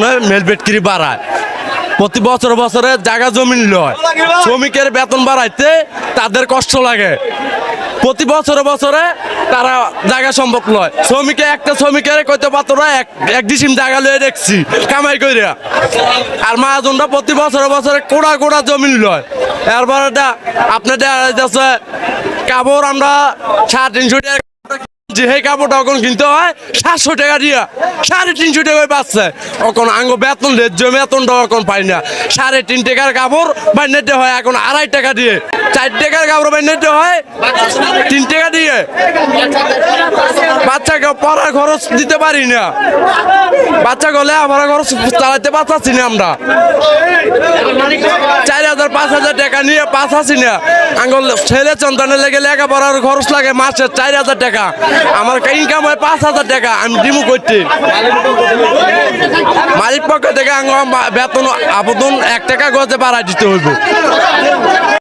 মহাজনে মেল বেটকিরি বাড়ায়। প্রতি বছর বছরে জায়গা জমিন লয় শ্রমিকের বেতন বাড়াইতে তাদের কষ্ট লাগে। প্রতি বছরে বছরে তারা জায়গা সম্ভব নয় শ্রমিকে একটা শ্রমিকের কইতে পারতো না এক এক ডিসিম জায়গা লয়ে দেখছি, কামাই কইরা। আর মহাজনরা প্রতি বছরে বছরে কোড়া কোড়া জমি লয় এরপর আপনার কাপড় আমরা সাড়ে তিনশো টাকা যে হে কাপড়টা এখন কিনতে হয়, সাতশো টাকা দিয়া, সাড়ে তিনশো টাকায় পাচ্ছে। এখন আঙ্গ বেতন লেজ্জ বেতনটা এখন পাই না। সাড়ে তিন টাকার কাপড় বাইনাইতে হয়, এখন আড়াই টাকা দিয়ে। চার টাকার কাপড় বাইনাইতে হয়, তিন টাকা দিয়ে। বাচ্চাকে পড়ার খরচ দিতে পারি না। বাচ্চা গলে আমার খরচ চালাতে পারতাছি না আমরা। চার হাজার, পাঁচ হাজার টাকা নিয়ে পাঁচ আছি না। আঙ্গল ছেলে সন্তানের লেগে লেখাপড়ার খরচ লাগে মাসে চার হাজার টাকা। আমার ইনকাম হয় পাঁচ হাজার টাকা, আমি ডিমু করতে। মালিক পক্ষ থেকে বেতন, আবেদন এক টাকা গজে বাড়াই দিতে হইব।